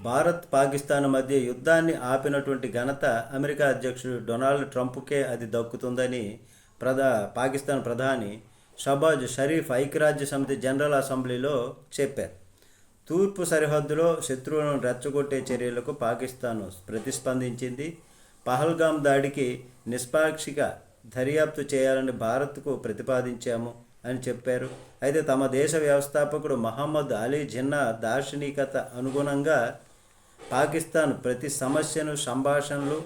భారత్ పాకిస్తాన్ మధ్య యుద్ధాన్ని ఆపినటువంటి ఘనత అమెరికా అధ్యక్షుడు డొనాల్డ్ ట్రంప్కే అది దక్కుతుందని ప్రధా పాకిస్తాన్ ప్రధాని షబాజ్ షరీఫ్ ఐక్యరాజ్య సమితి జనరల్ అసెంబ్లీలో చెప్పారు. తూర్పు సరిహద్దులో శత్రువులను రెచ్చగొట్టే చర్యలకు పాకిస్తాన్ ప్రతిస్పందించింది. పహల్గాం దాడికి నిష్పాక్షిక దర్యాప్తు చేయాలని భారత్కు ప్రతిపాదించాము అని చెప్పారు. అయితే తమ దేశ వ్యవస్థాపకుడు మహమ్మద్ అలీ జిన్నా దార్శనికత అనుగుణంగా పాకిస్తాన్ ప్రతి సమస్యను సంభాషణలు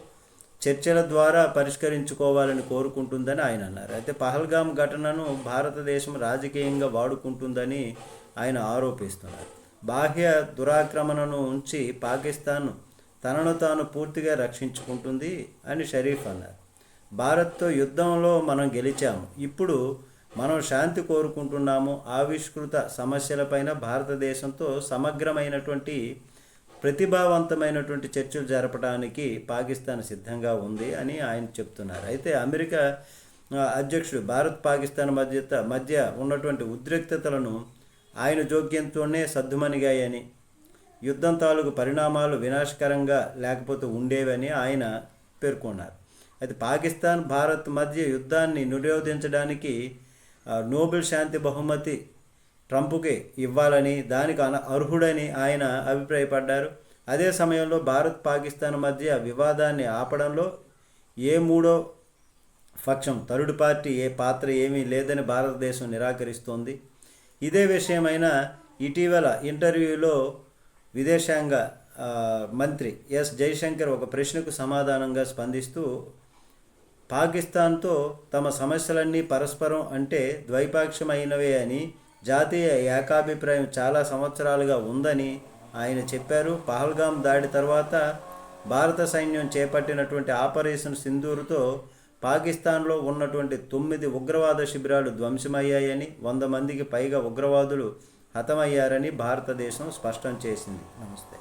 చర్చల ద్వారా పరిష్కరించుకోవాలని కోరుకుంటుందని ఆయన అన్నారు. అయితే పహల్గాం ఘటనను భారతదేశం రాజకీయంగా వాడుకుంటుందని ఆయన ఆరోపిస్తున్నారు. బాహ్య దురాక్రమణను ఉంచి పాకిస్తాన్ తనను తాను పూర్తిగా రక్షించుకుంటుంది అని షరీఫ్ అన్నారు. భారత్తో యుద్ధంలో మనం గెలిచాము. ఇప్పుడు మనం శాంతి కోరుకుంటున్నాము. ఆవిష్కృత సమస్యలపైన భారతదేశంతో సమగ్రమైనటువంటి ప్రతిభావంతమైనటువంటి చర్చలు జరపడానికి పాకిస్తాన్ సిద్ధంగా ఉంది అని ఆయన చెప్తున్నారు. అయితే అమెరికా అధ్యక్షుడు భారత్ పాకిస్తాన్ మధ్య మధ్య ఉన్నటువంటి ఉద్రిక్తతలను ఆయన జోక్యంతోనే సద్దుమణిగాయని యుద్ధం తాలూకు పరిణామాలు వినాశకరంగా లేకపోతే ఉండేవని ఆయన పేర్కొన్నారు. అయితే పాకిస్తాన్ భారత్ మధ్య యుద్ధాన్ని నిరోధించడానికి నోబెల్ శాంతి బహుమతి ట్రంప్కి ఇవ్వాలని దానికి అన అర్హుడని ఆయన అభిప్రాయపడ్డారు. అదే సమయంలో భారత్ పాకిస్తాన్ మధ్య వివాదాన్ని ఆపడంలో ఏ మూడో పక్షం థర్డ్ పార్టీ ఏ పాత్ర ఏమీ లేదని భారతదేశం నిరాకరిస్తోంది. ఇదే విషయమైన ఇటీవల ఇంటర్వ్యూలో విదేశాంగ మంత్రి ఎస్ జైశంకర్ ఒక ప్రశ్నకు సమాధానంగా స్పందిస్తూ పాకిస్తాన్తో తమ సమస్యలన్నీ పరస్పరం అంటే ద్వైపాక్షమైనవే అని జాతీయ ఏకాభిప్రాయం చాలా సంవత్సరాలుగా ఉందని ఆయన చెప్పారు. పహల్గాం దాడి తర్వాత భారత సైన్యం చేపట్టినటువంటి ఆపరేషన్ సింధూరుతో పాకిస్తాన్లో ఉన్నటువంటి తొమ్మిది ఉగ్రవాద శిబిరాలు ధ్వంసమయ్యాయని వంద మందికి పైగా ఉగ్రవాదులు హతమయ్యారని భారతదేశం స్పష్టం చేసింది. నమస్తే.